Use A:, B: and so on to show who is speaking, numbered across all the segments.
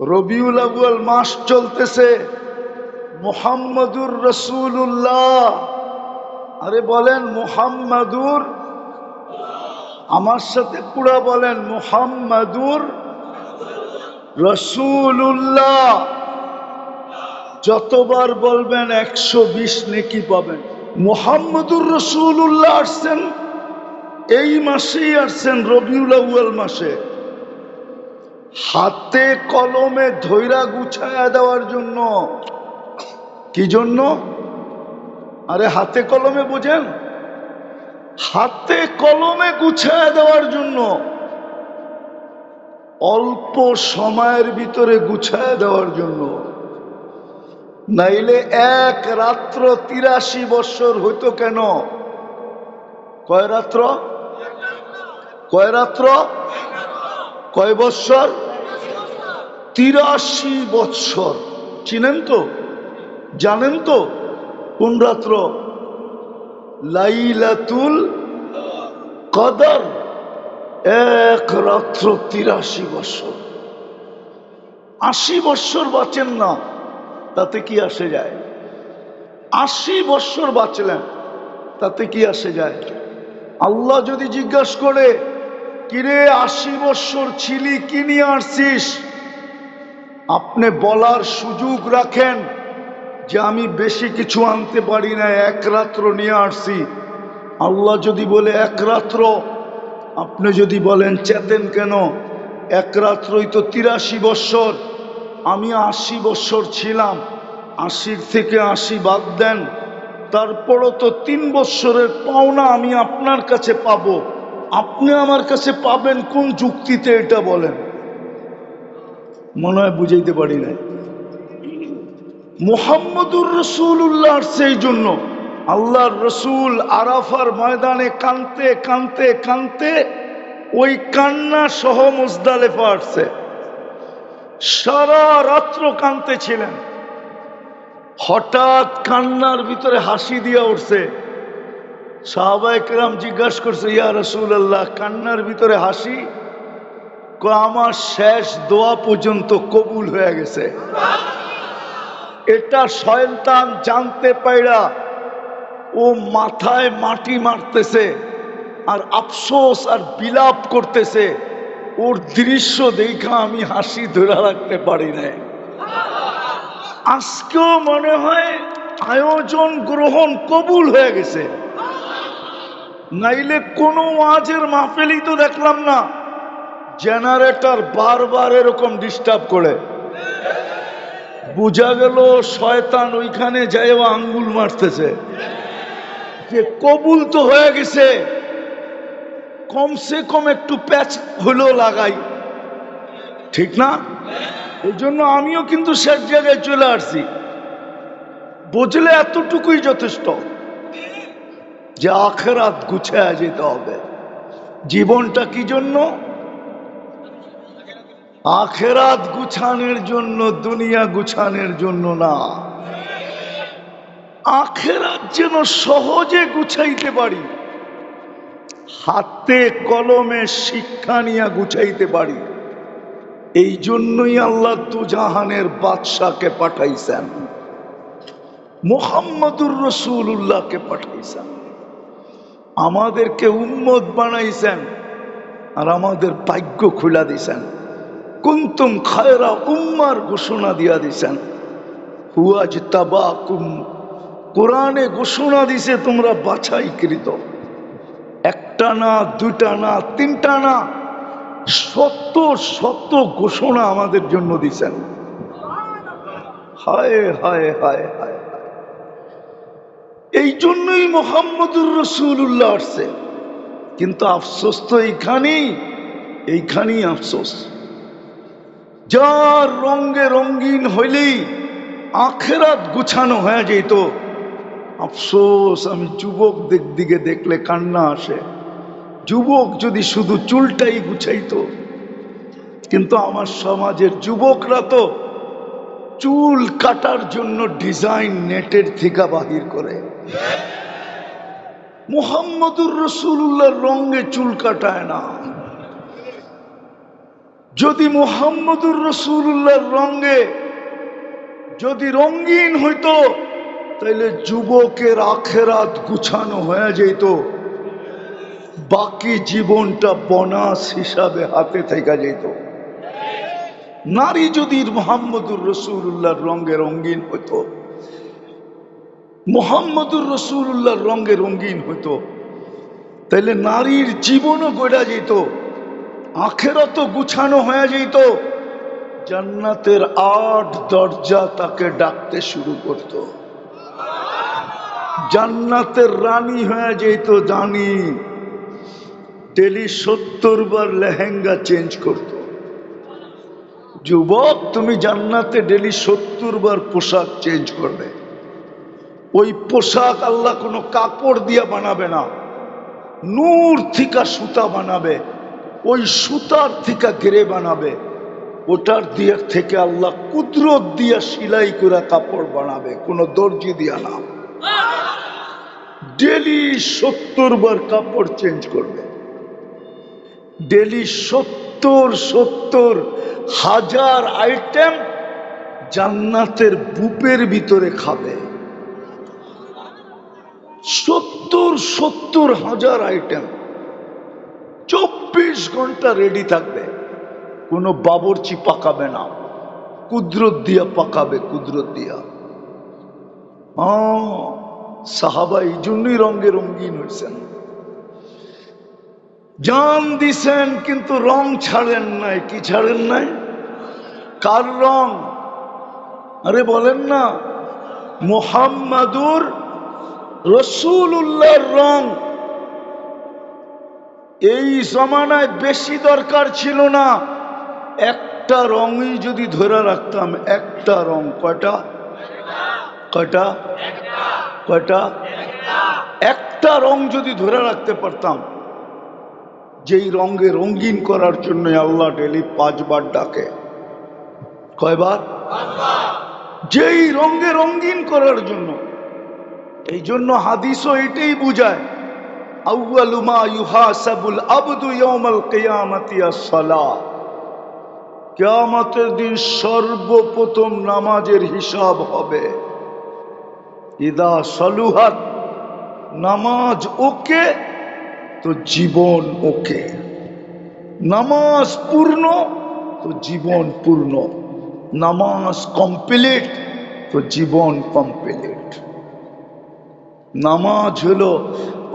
A: রবিউল আউয়াল মাস চলতেছে। মুহাম্মাদুর রসুল্লাহ আরে বলেন মুহাম্মাদুর। আমার সাথে পুরা বলেন মুহাম্মাদুর রসুল্লাহ যতবার বলবেন একশো বিশ নেকি পাবেন। মুহাম্মদুর রসুল্লাহ আসছেন। এই মাসেই আসছেন রবিউল আউয়াল মাসে। হাতে কলমে ধৈরা গুছায়া দেওয়ার জন্য। কি জন্য? আরে হাতে কলমে বোঝেন? হাতে কলমে গুছায়া দেওয়ার জন্য। অল্প সময়ের ভিতরে গুছায়া দেওয়ার জন্য। নাইলে এক রাত্র তিরাশি বৎসর হইতো কেন? কয় রাত্র? কয় রাত্র? কয় বৎসর? তিরাশি বৎসর। চিনেন তো? জানেন তো? কোন রাত্র? লাইলাতুল কদর। এক রাত্র তিরাশি বৎসর। আশি বৎসর বাঁচেন না, তাতে কি আসে যায়? আশি বৎসর বাঁচলেন, তাতে কি আসে যায়? আল্লাহ যদি জিজ্ঞাসা করে, কিরে আশি বৎসর ছিলি, কি নিয়ে আসছিস? আপনি বলার সুযোগ রাখেন যে আমি বেশি কিছু আনতে পারি না, এক রাত্র নিয়ে আসছি। আল্লাহ যদি বলে এক রাত্র, আপনি যদি বলেন চেতেন কেন, এক রাত্রই তো তিরাশি বৎসর। আমি আশি বৎসর ছিলাম, আশির থেকে আশি বাদ দেন। তারপরও তো তিন বৎসরের পাওনা আমি আপনার কাছে পাবো। আপনি আমার কাছে পাবেন কোন যুক্তিতে এটা বলেন? মনে হয় বুঝাইতে পারি না মোহাম্মদুর রসুল্লাহ সেই জন্য আল্লাহর রসুল আরাফার ময়দানে কানতে কানতে কানতে ওই কান্না সহ মুজদালেফা আসছে। সারা রাত্র কানতে ছিলেন হঠাৎ কান্নার ভিতরে হাসি দিয়া উঠছে। সাহবাইকরাম জিজ্ঞাসা করছে, ইয়া রসুল আল্লাহ কান্নার ভিতরে হাসি? আমার শেষ দোয়া পর্যন্ত কবুল হয়ে গেছে। এটা শয়তান জানতে পাইরা ও মাথায় মাটি মারতেছে আর আফসোস আর বিলাপ করতেছে। ওর দৃশ্য দেখা আমি হাসি ধরে রাখতে পারি না আজকেও মনে হয় আয়োজন গ্রহণ কবুল হয়ে গেছে। নাইলে কোনো ওয়াজের মাহফিলই তো দেখলাম না। জেনারেটর বারবার এরকম ডিস্টার্ব করে। বোঝা গেল শয়তান ওইখানে যাই আঙ্গুল মারতেছে। যে কবুল তো হয়ে গেছে। কমসে কম একটু প্যাচ হলেও লাগাই। ঠিক না? এই জন্য আমিও কিন্তু শেষ জায়গায় চলে আসছি। বুঝলে এতটুকুই যথেষ্ট। যে আখেরাত গুছায় যেতে হবে। জীবনটা কি জন্য? আখেরাত গুছানের জন্য, দুনিয়া গুছানের জন্য না। আখেরাত যেন সহজে গুছাইতে পারি। হাতে, কলমে শিক্ষা নিয়ে গুছাইতে পারি। এই জন্যই আল্লাহ দুজাহানের বাদশাকে পাঠাইছেন। মোহাম্মদুর রসুল্লাহকে পাঠাইছেন। আমাদেরকে উম্মত বানাইছেন আর আমাদের ভাগ্য খুলা দিছেন। কুন্তুম খায়রা উম্মার ঘোষণা দিয়া দিছেন। হুয়াজ তাবাকুম কোরআনে ঘোষণা দিছে, তোমরা বাছাইকৃত। একটা না দুটা না, তিনটা না, শত শত ঘোষণা আমাদের জন্য দিছেন। হায় হায় হায় হায় এই জন্যই মোহাম্মদুর রসুল্লাহ আসছে। কিন্তু আফসোস তো এইখানেই এইখানেই আফসোস। যার রঙ্গে রঙ্গিন হইলেই আখেরাত গুছানো হয়ে যেত। আফসোস, আমি যুবক দিক দিকে দেখলে কান্না আসে। যুবক যদি শুধু চুলটাই গুছাইত, কিন্তু আমার সমাজের যুবকরা তো চুল কাটার জন্য ডিজাইন নেটের থেকে বাহির করে। মোহাম্মদুর রসুল্লাহর রঙে চুল কাটায় না। যদি মোহাম্মদুর রসুল্লাহর রঙে, যদি রঙিন হইতো, তাইলে যুবকের আখেরাত গুছানো হয়ে যেত। বাকি জীবনটা বনাস হিসাবে হাতে থেকে যেত। নারী যদি মোহাম্মদুর রসুল্লাহর রঙে রঙিন হইতো, মোহাম্মদুর রসুল্লাহর রঙে রঙিন হইতো, তাইলে নারীর জীবনও গড়া যেত। আখেরা তো গুছানো হয়ে যেত। জান্নাতের আট দরজা তাকে ডাকতে শুরু করত। জান্নাতের রানী হয়ে যেত জানি। ডেলি সত্তর বার লেহেঙ্গা চেঞ্জ করত। যুবক, তুমি জান্নাতে ডেলি সত্তর বার পোশাক চেঞ্জ করবে। ওই পোশাক আল্লাহ কোনো কাপড় দিয়া বানাবে না। নূর থিকা সুতা বানাবে। ওই সুতার থেকে গেরে বানাবে। ওটার দিয়ে থেকে আল্লাহ কুদরত দিয়া সিলাই করে কাপড় বানাবে। কোনো দর্জি দিয়া না। ডেলি সত্তর বার কাপড় চেঞ্জ করবে। ডেলি সত্তর সত্তর হাজার আইটেম জান্নাতের বুপের ভিতরে খাবে। সত্তর সত্তর হাজার আইটেম। চব্বিশ ঘণ্টা রেডি থাকবে। কোনো বাবরচি পাকাবে না। কুদরত দিয়া পাকাবে, কুদরত দিয়া। সাহাবা এই জন্যই রঙে রঙিন হয়েছেন জান দিছেন, কিন্তু রং ছাড়েন নাই। কি ছাড়েন নাই? কার রং? আরে বলেন না, মোহাম্মদুর রসুল্লাহর রং। এই জমানায় বেশি দরকার ছিল না। একটা রঙই যদি ধরে রাখতাম, একটা রং কয়টা? কয়টা? কয়টা? একটা রং যদি ধরে রাখতে পারতাম, যেই রঙে রঙিন করার জন্য আল্লাহ ডেলি পাঁচবার ডাকে। কয়বার? যেই রঙে রঙিন করার জন্য। এই জন্য হাদিসও এটাই বুঝায় আউয়ালু মা ইউহাসাবুল আবদু ইয়াউমাল কিয়ামাতি আস-সালাহ কিয়ামতের দিন সর্বপ্রথম নামাজের হিসাব হবে। ইদা সলুহাত, নামাজ ওকে তো জীবন ওকে। নামাজ পূর্ণ তো জীবন পূর্ণ। নামাজ কমপ্লিট তো জীবন কমপ্লিট। নামাজ হলো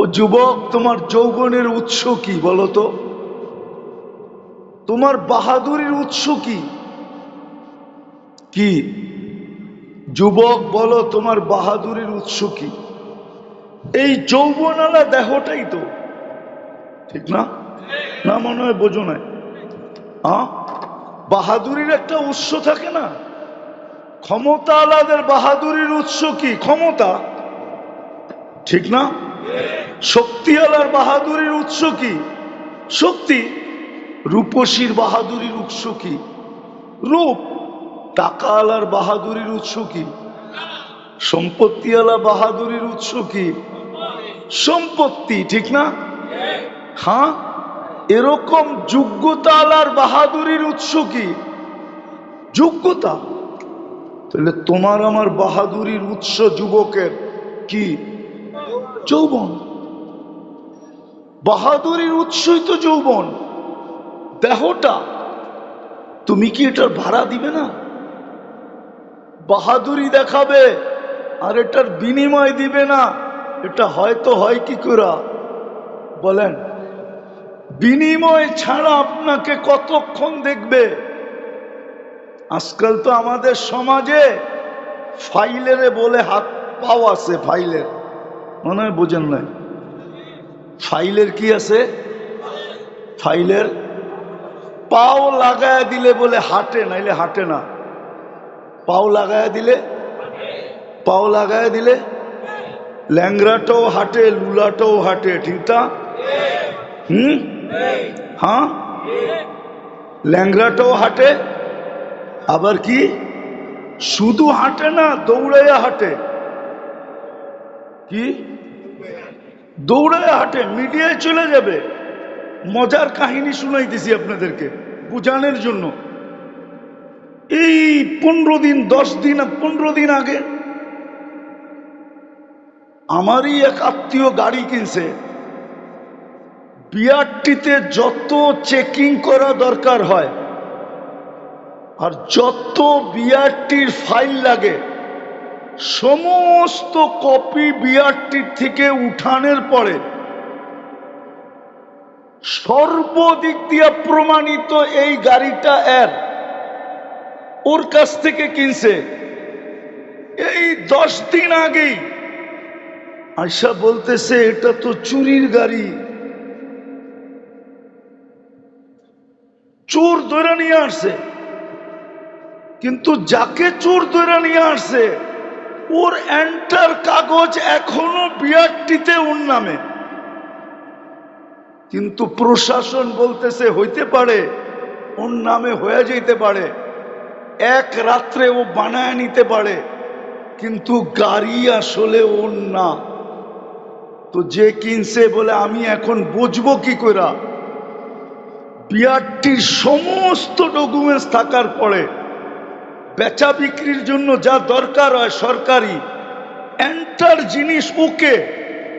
A: ও যুবক, তোমার যৌবনের উৎস কি বলো তো? তোমার বাহাদুরির উৎস কি? কি? যুবক, বলো তোমার বাহাদুরির উৎস কি? এই যৌবনালা দেহটাই তো। ঠিক না? না মনে হয়, বোঝো না হ্যাঁ বাহাদুরির একটা উৎস থাকে না? ক্ষমতা আলাদের বাহাদুরির উৎস কি? ক্ষমতা। ঠিক না? শক্তিওয়ালার বাহাদুরির উৎস কি? শক্তি। রূপসীর বাহাদুরির উৎস কি? রূপ। টাকাওয়ালার বাহাদুরির উৎস কি? সম্পত্তি আলা বাহাদুরির উৎস কি? সম্পত্তি, ঠিক না? হ্যাঁ? এরকম যোগ্যতা আলার বাহাদুরির উৎস কি? যোগ্যতা। তাহলে তোমার আমার বাহাদুরির উৎস যুবকের কি? যৌবন। বাহাদুরির উৎসই তো যৌবন। দেহটা, তুমি কি এটার ভাড়া দিবে না? বাহাদুরি দেখাবে আর এটার বিনিময় দিবে না। এটা হয়তো হয় কি করা? বলেন, বিনিময় ছাড়া আপনাকে কতক্ষণ দেখবে? আজকাল তো আমাদের সমাজে ফাইলেরে বলে হাত পাও আছে, ফাইলের। মনে হয় বোঝেন নাই। ফাইলের কি আছে? ফাইলের পাও লাগায় দিলে বলে হাঁটে, নাইলে হাঁটে না। পাও লাগায় দিলে? পাও লাগায় দিলে? ল্যাংরাটাও হাঁটে, লুলাটাও হাঁটে, ঠিক তা? হুম? হ্যাঁ? ল্যাংরাটাও হাঁটে, আবার কি? শুধু হাঁটে না, দৌড়াইয়া হাঁটে। কি? দৌড়াইয়া হাটে, মিডিয়ায় চলে যাবে। মজার কাহিনী শুনাইতেছি আপনাদেরকে, বুঝানোর জন্য। এই পনেরো দিন, দশ দিন পনেরো দিন আগে আমারই এক আত্মীয় গাড়ি কিনছে। বিআরটিতে যত চেকিং করা দরকার হয় আর যত বিআরটির ফাইল লাগে সমস্ত কপি বিআরটির থেকে উঠানের পরে সর্বদিক দিয়ে প্রমাণিত এই গাড়িটা এর। ওর কাছ থেকে কিনছে। এই দশ দিন আগেই আয়সা বলতেছে, এটা তো চুরির গাড়ি। চোর ধরে নিয়ে আসছে। কিন্তু যাকে চোর ধরে নিয়ে আসছে ওর এন্টার কাগজ এখনও বিআরটিতে ওর নামে। কিন্তু প্রশাসন বলতেছে, হইতে পারে, ওর নামে হয়ে যেতে পারে। এক রাত্রে ও বানায় নিতে পারে, কিন্তু গাড়ি আসলে ওর না। তো যে কিনছে বলে আমি এখন বুঝব কি করে বিআরটির সমস্ত ডকুমেন্টস থাকার পরে বেচা বিক্রির জন্য যা দরকার হয় সরকারি, এন্টার জিনিস ওকে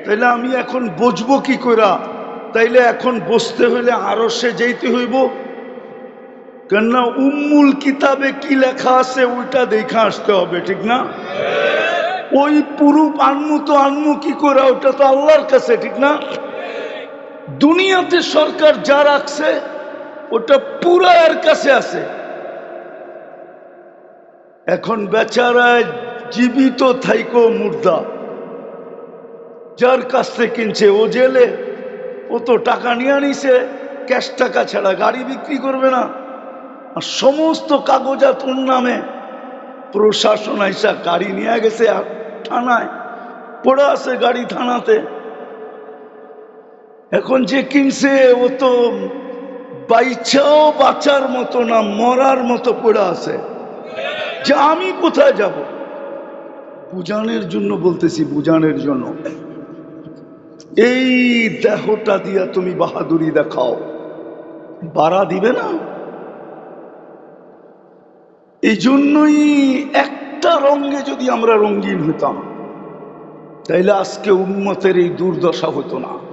A: তাইলে আমি এখন বুঝব কি করা তাইলে এখন বসতে হইলে আরও সে যেতে হইব। কেননা উম্মুল কিতাবে কি লেখা আছে ওইটা দেখা আসতে হবে, ঠিক না? ওই পুরুপ আনমু তো আনমু কি করে ওটা তো আল্লাহর কাছে, ঠিক না? দুনিয়াতে সরকার যা রাখছে, ওটা পুরা এর কাছে আছে। এখন বেচারায় জীবিত থাইকো মুর্দা। যার কাছ থেকে কিনছে ও জেলে, ও তো টাকা নিয়ে আনিছে, ক্যাশ টাকা ছাড়া গাড়ি বিক্রি করবে না। আর সমস্ত কাগজাত ওর নামে। প্রশাসন আইসা গাড়ি নিয়ে গেছে আর থানায়, পড়ে আছে গাড়ি থানাতে। এখন যে কিনছে, ও তো বাইচাও বাঁচার মতো না, মরার মতো পড়ে আছে। যে আমি কোথায় যাব? বুঝানোর জন্য বলতেছি বুঝানোর জন্য। এই দেহটা দিয়া তুমি বাহাদুরি দেখাও। বাড়া দিবে না? এই জন্যই একটা রঙে যদি আমরা রঙিন হতাম, তাইলে আজকে উন্মতের এই দুর্দশা হতো না।